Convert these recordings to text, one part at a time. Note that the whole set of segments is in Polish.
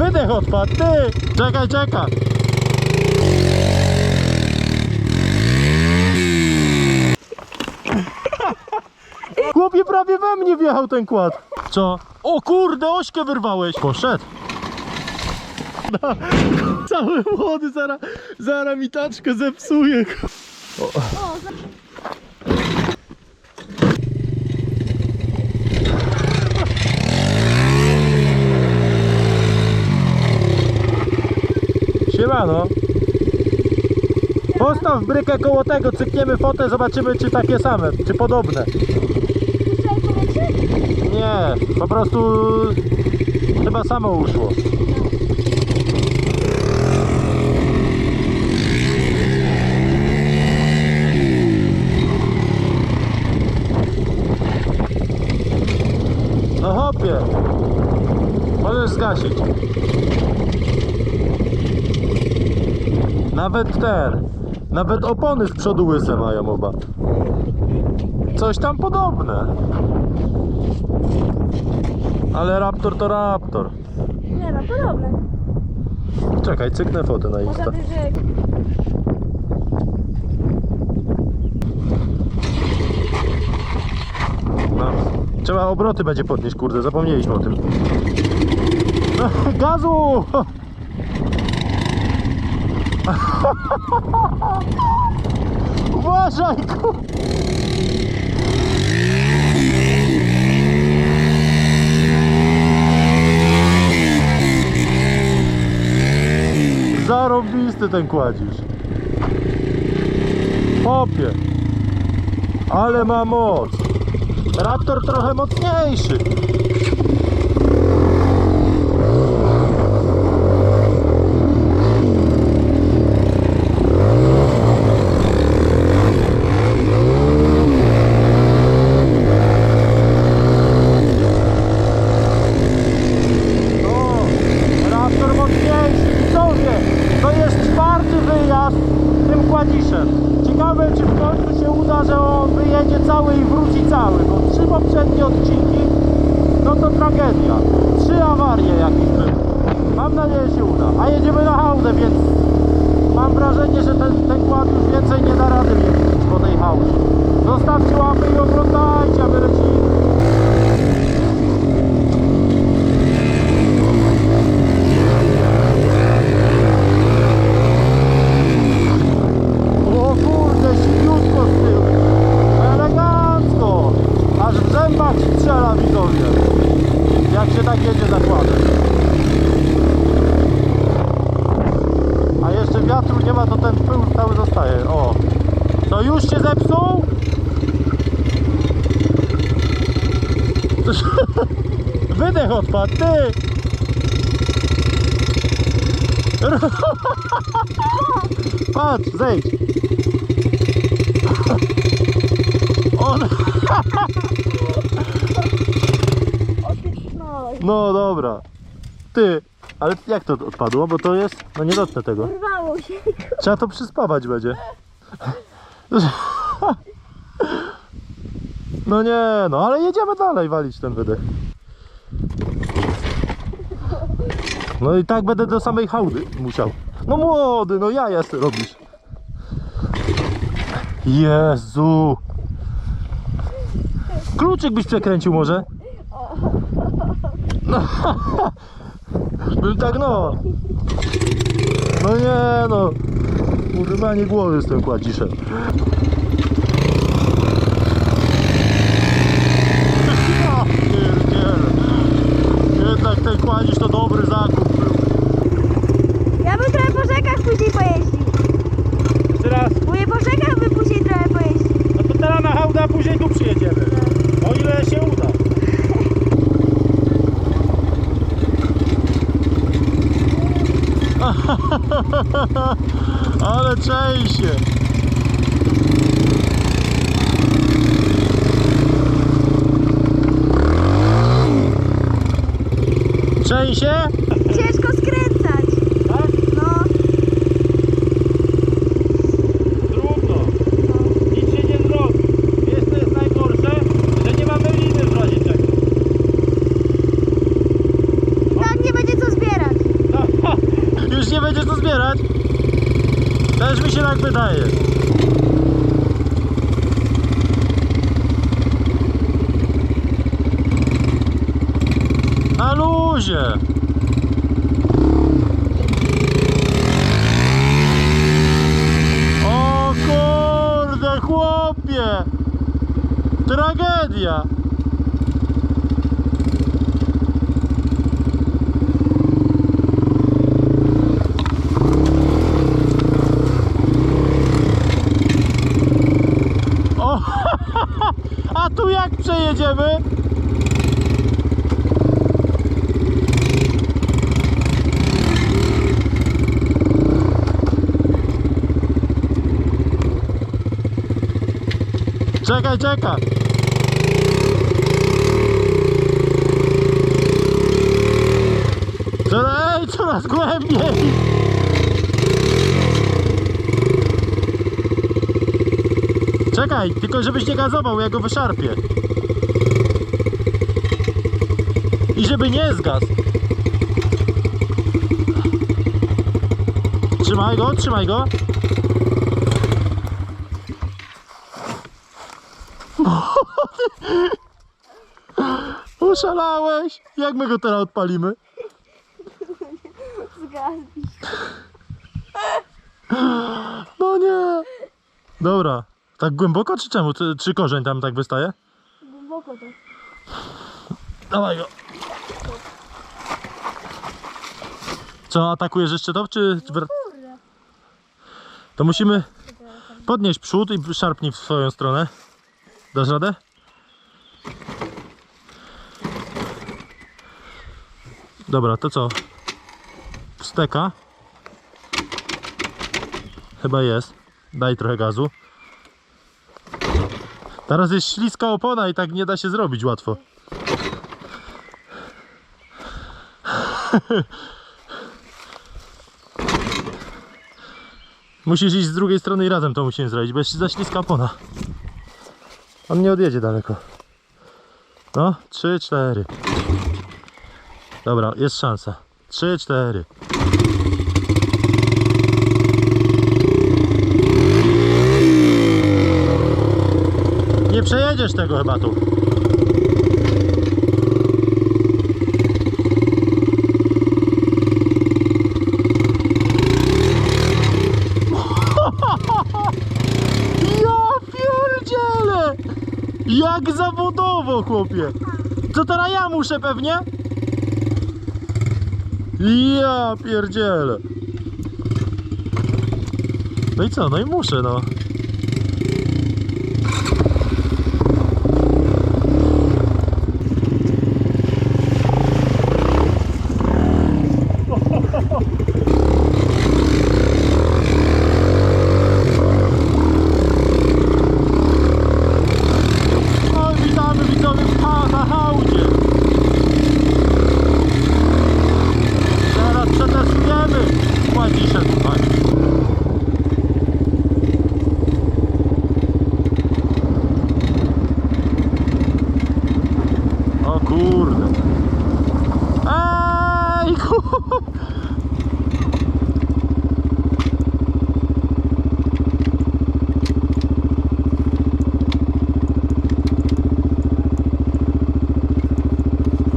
Wydech odpadł, ty! Czekaj, czekaj! Chłopie, prawie we mnie wjechał ten kład. Co? O kurde, ośkę wyrwałeś. Poszedł. Cały młody, zara, zara mi taczkę zepsuje. Siemano. Postaw brykę koło tego, cykniemy fotę, zobaczymy czy takie same, czy podobne. Nie, po prostu chyba samo uszło. No hopie, możesz zgasić. Nawet ten, nawet opony z przodu łyse mają oba. Coś tam podobne. Ale Raptor to Raptor. Nie no, podobne. Czekaj, cyknę fotę na Poza Insta. No. Trzeba obroty będzie podnieść, kurde, zapomnieliśmy o tym. Gazu! Uważaj! ku- Zarobisty ten kładzisz. Popie. Ale ma moc. Raptor trochę mocniejszy. No, Raptor mocniejszy. Widzowie, to jest czwarty wyjazd tym kładziszem. Ciekawe, czy w końcu się uda, że on wyjedzie cały i wróci cały, bo trzy poprzednie odcinki, no to tragedia. Trzy awarie jakieś były. Mam nadzieję, że się uda. A jedziemy na hałdę, więc mam wrażenie, że ten, ten kład już więcej nie da rady jeździć po tej hałdzie. I oglądajcie, a my lecimy. O kurde, siwiutko z tyłu. Elegancko. Aż w zębach strzela widzowie. Jak się tak jedzie zakładem. A jeszcze wiatru nie ma, to ten pył cały zostaje. O. To już się zepsuł? Wydech odpadł, ty! Patrz, zejdź. On... No dobra. Ty, ale jak to odpadło? Bo to jest... No nie dotknę tego. Urwało się. Trzeba to przyspawać będzie. No nie, no ale jedziemy dalej walić ten wydech. No i tak będę do samej hałdy musiał. No młody, no ja jest robisz. Jezu. Kluczyk byś przekręcił może? No, bym tak no. No nie no. Używanie głowy z tym kładziszem. Ja pierdzielę. Jednak ten kładzisz to dobry zakup był. Ja bym trochę po rzekach później pojeździł. Jeszcze raz. Mówię, po rzekach by później trochę pojeździł. No to teraz na hałdę, a później tu przyjedziemy. O ile się uda. Ale częściej. Częsie? Ciężko skręcać. Tak? No, Trudno. Nic się nie zrobi. Wiesz co jest najgorsze? Że nie mamy liny w razie czego. i tak nie będzie co zbierać. zbierać? Też mi się tak wydaje. Na luzie. O kurde, chłopie! Tragedia! O, a tu jak przejedziemy? Czekaj, czekaj. Ej, coraz głębiej. Czekaj, tylko żebyś nie gazował, ja go wyszarpię. I żeby nie zgasł. Trzymaj go, trzymaj go. Oszalałeś! Jak my go teraz odpalimy? Zgadzi. No nie! Dobra. Tak głęboko czy czemu? Czy, czy korzeń tam tak wystaje? Głęboko to. Dawaj go. Co, atakujesz jeszcze to, czy... czy wr- Kurde. To musimy podnieść przód i szarpnij w swoją stronę. Dasz radę? Dobra, to co? Wsteka. Chyba jest. Daj trochę gazu. Teraz jest śliska opona i tak nie da się zrobić łatwo. Musisz iść z drugiej strony i razem to musimy zrobić, bo jest za śliska opona. On nie odjedzie daleko. No, trzy, cztery. Dobra, jest szansa. Trzy, cztery. Nie przejedziesz tego chyba tu. Ja pierdzielę! Jak zawodowo, chłopie! Co teraz ja muszę pewnie? Ja pierdzielę! No i co? No i muszę, no. O kurde. Ej, kur...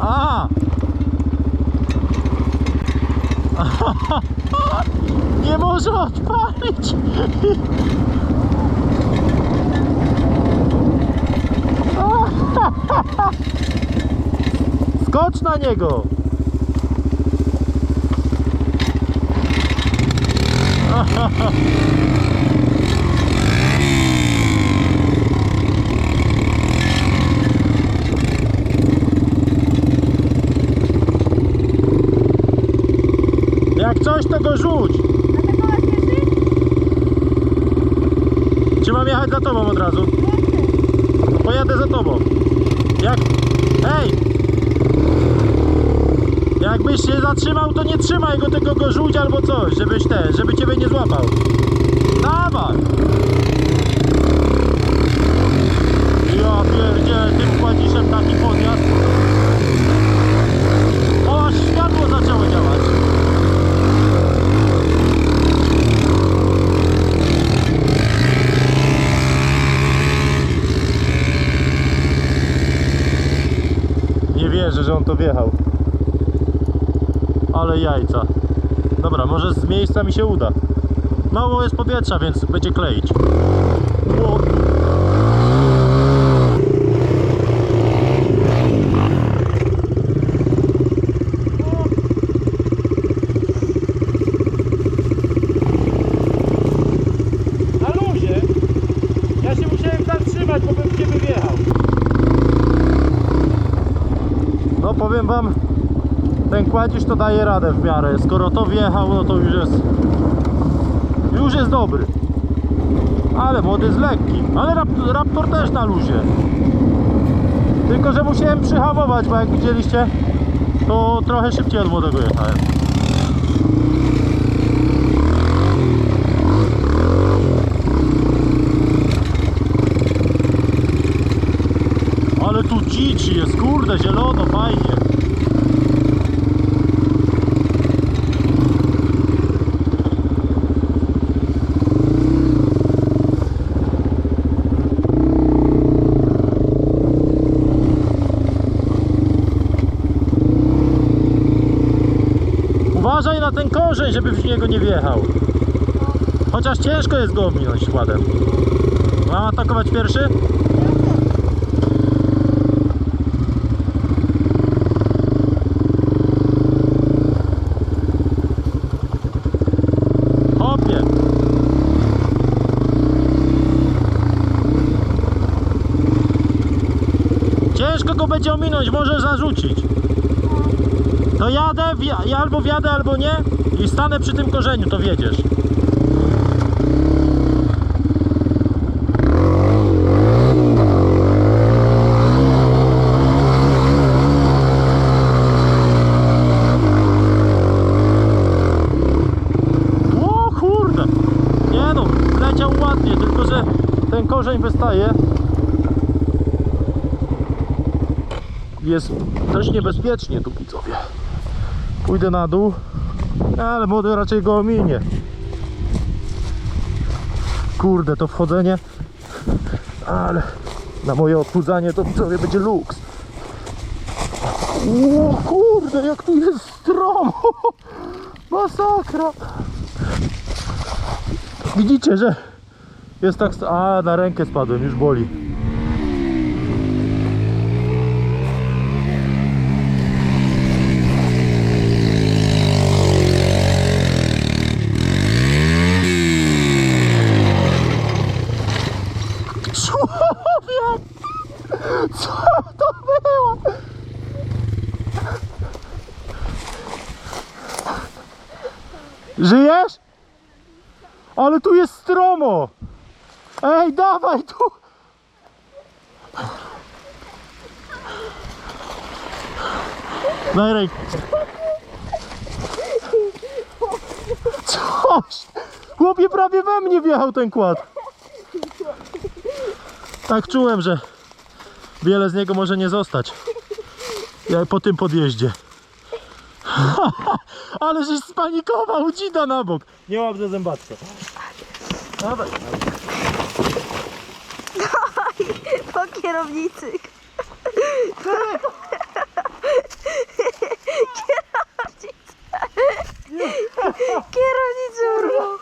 A! Nie może odpalić! Skocz na niego! Jak coś, to go rzuć! Czy mam jechać za tobą od razu? Pojadę za tobą. Jak... Jakbyś się zatrzymał, to nie trzymaj go, tylko go rzuć albo coś, żebyś te, żeby ciebie nie złapał. Dawaj! Ja pierdzielę, tym kładziszem taki podjazd. O, aż światło zaczęło działać. Ale jajca. Dobra, może z miejsca mi się uda. Mało jest powietrza, więc będzie kleić. Wjechał. No powiem wam, ten kładzisz to daje radę w miarę. Skoro to wjechał, no to już jest już jest dobry. Ale młody jest lekki. Ale Raptor, też na luzie. Tylko, że musiałem przyhamować, bo jak widzieliście, to trochę szybciej od młodego jechałem. Ale tu dziczy jest, kurde, zielono, fajnie. Uważaj na ten korzeń, żeby w niego nie wjechał. Chociaż ciężko jest go ominąć ładem. Mam atakować pierwszy? Ciężko go będzie ominąć, może zarzucić. To jadę, albo wjadę, albo nie i stanę przy tym korzeniu, to wiedziesz. O kurde! Nie no, leciał ładnie, tylko że ten korzeń wystaje. Jest dość niebezpiecznie tu widzowie. Pójdę na dół, ale młody raczej go ominie. Kurde, to wchodzenie, ale na moje odchudzanie to widzowie będzie luks. O kurde, jak tu jest stromo! Masakra! Widzicie, że jest tak... A, na rękę spadłem, już boli. Człowiek! Co to było? Żyjesz? Ale tu jest stromo! Ej, dawaj tu! Daj. Coś! Chłopie prawie we mnie wjechał ten kład. Tak czułem, że wiele z niego może nie zostać. Ja po tym podjeździe. Ale żeś spanikował, dzida na bok. Nie łap za zębatkę. Dawaj. Po kierownicy. Kierownica. Kierownicę urwał.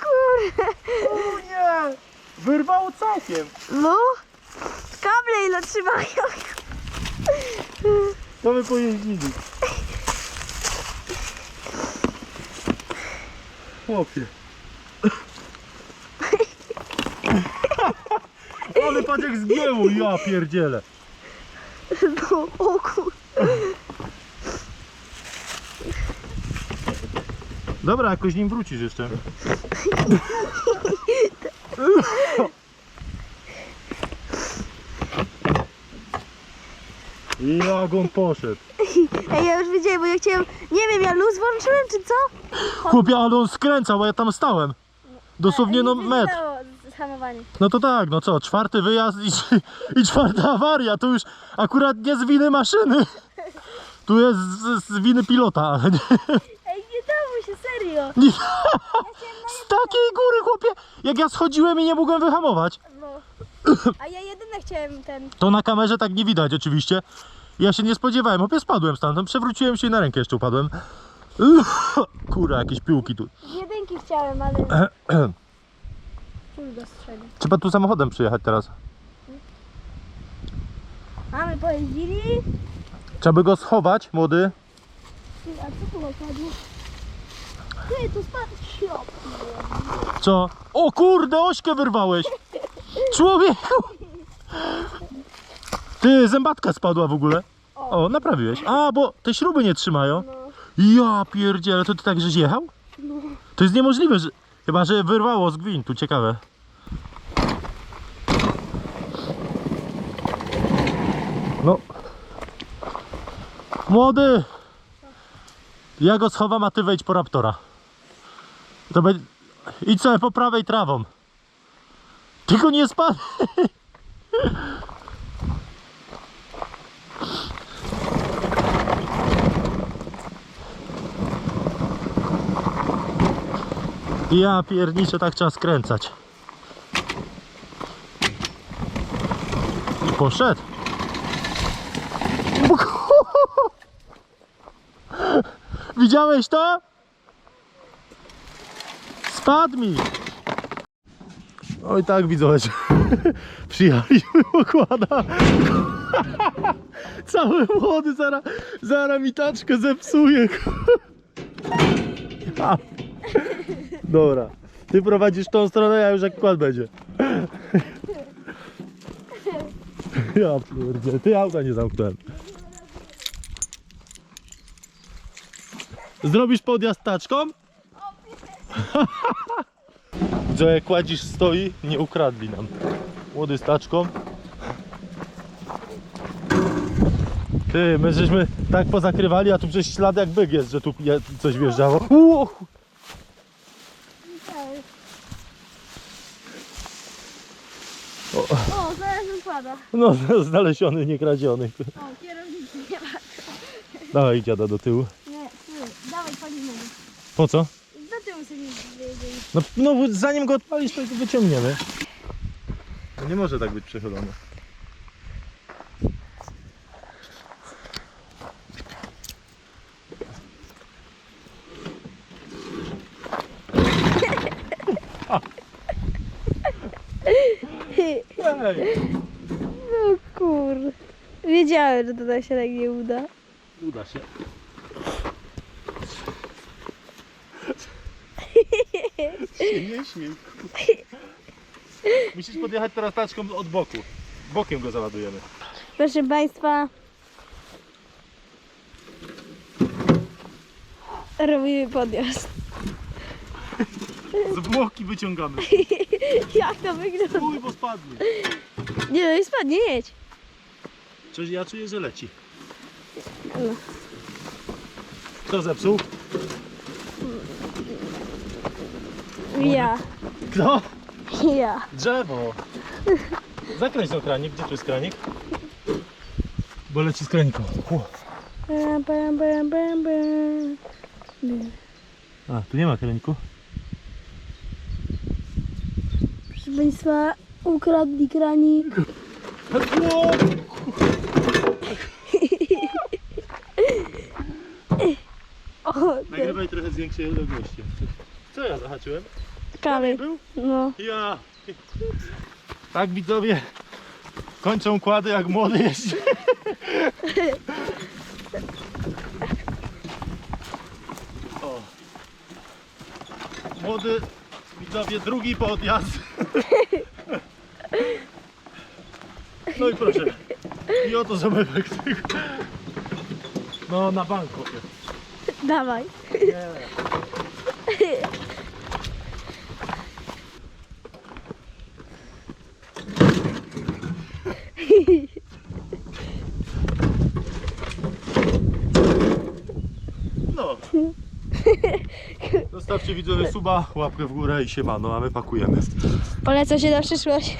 Kurde. O nie! Wyrwało całkiem. No. Kable ile trzymają. To my pojeździli. Chłopie. Ale patrz jak zgięło, ja pierdzielę. No, o kur... Dobra, jakoś nim wrócisz jeszcze. Jak on poszedł. Ej, ja już wiedziałem, bo ja chciałem... Nie wiem, ja luz włączyłem, czy co? Chłopie, ale on skręcał, a ja tam stałem. Dosłownie no metr. Hamowanie. No to tak, no co, czwarty wyjazd i, i czwarta awaria, to już akurat nie z winy maszyny. Tu jest z, z winy pilota. Ej, nie dało się, serio. Nie, z takiej góry, chłopie, jak ja schodziłem i nie mogłem wyhamować. No. A ja jedyne chciałem ten... To na kamerze tak nie widać oczywiście. Ja się nie spodziewałem, chłopie, spadłem stamtąd, przewróciłem się i na rękę jeszcze upadłem. Kurwa, jakieś piłki tu. Jedynki chciałem, ale... Trzeba tu samochodem przyjechać teraz. A my pojeździli? Trzeba by go schować, młody. Ty, A co tu okradło? Ty, tu spadł ślop. Co? O kurde, ośkę wyrwałeś! Człowieku! Ty, zębatka spadła w ogóle. O, naprawiłeś. A, bo te śruby nie trzymają. No. Ja pierdzielę, to ty tak żeś jechał? To jest niemożliwe, że... Chyba, że wyrwało z gwintu, ciekawe. No. Młody! Ja go schowam, a ty wejdź po raptora. To będzie... Idź sobie po prawej trawą. Tylko nie spadł. Ja pierniczę, tak trzeba skręcać. I poszedł. Widziałeś to? Spadł mi. Oj tak widzowie, przyjechaliśmy okłada. Cały młody, zaraz zara mi taczkę zepsuje. Dobra, ty prowadzisz tą stronę, ja już jak kład będzie. Ja pierdzie, ty auta nie zamknąłem. Zrobisz podjazd taczką? Jak kładzisz stoi, nie ukradli nam. Młody z taczką. Ty, my żeśmy tak pozakrywali, a tu przecież ślad jak byk jest, że tu coś wjeżdżało. Uuu, O, znalazłem pada. no znaleziony, nie kradziony. O, kierownicy nie ma. Dawaj dziada do tyłu. Nie, ty, dawaj palimy. Po co? Do tyłu sobie wyjedziemy. No, no zanim go odpalisz, to go wyciągniemy. No nie może tak być przechylony. Ej, No kur... Wiedziałem, że tutaj się tak nie uda. uda się. Się nie śmiej. Musisz podjechać teraz taczką od boku. Bokiem go załadujemy. Proszę Państwa. Robimy podjazd. Zwłoki wyciągamy. Jak to wygląda? Uj, bo spadnie. Nie no i spadnie, jedź. Coś ja czuję, że leci. No. Kto zepsuł? Ja, Kto? ja. Drzewo. Zakręć ten kranik. Gdzie tu jest kranik? Bo leci z kraniką. Hu. Bam, bam, bam, bam, bam. A, tu nie ma kraniku. Proszę Państwa, ukradli kranik. O, Nagrywaj trochę z większej odległości. Co ja zahaczyłem? Był? No. Ja. Tak widzowie kończą kłady jak młody jeździ. O. Młody widzowie drugi podjazd. No i proszę. I oto zamykek tego. No na bank chłopie. Dawaj. Nie. No. Zostawcie widzowie suba, łapkę w górę i siemano, a my pakujemy. Polecam się na przyszłość.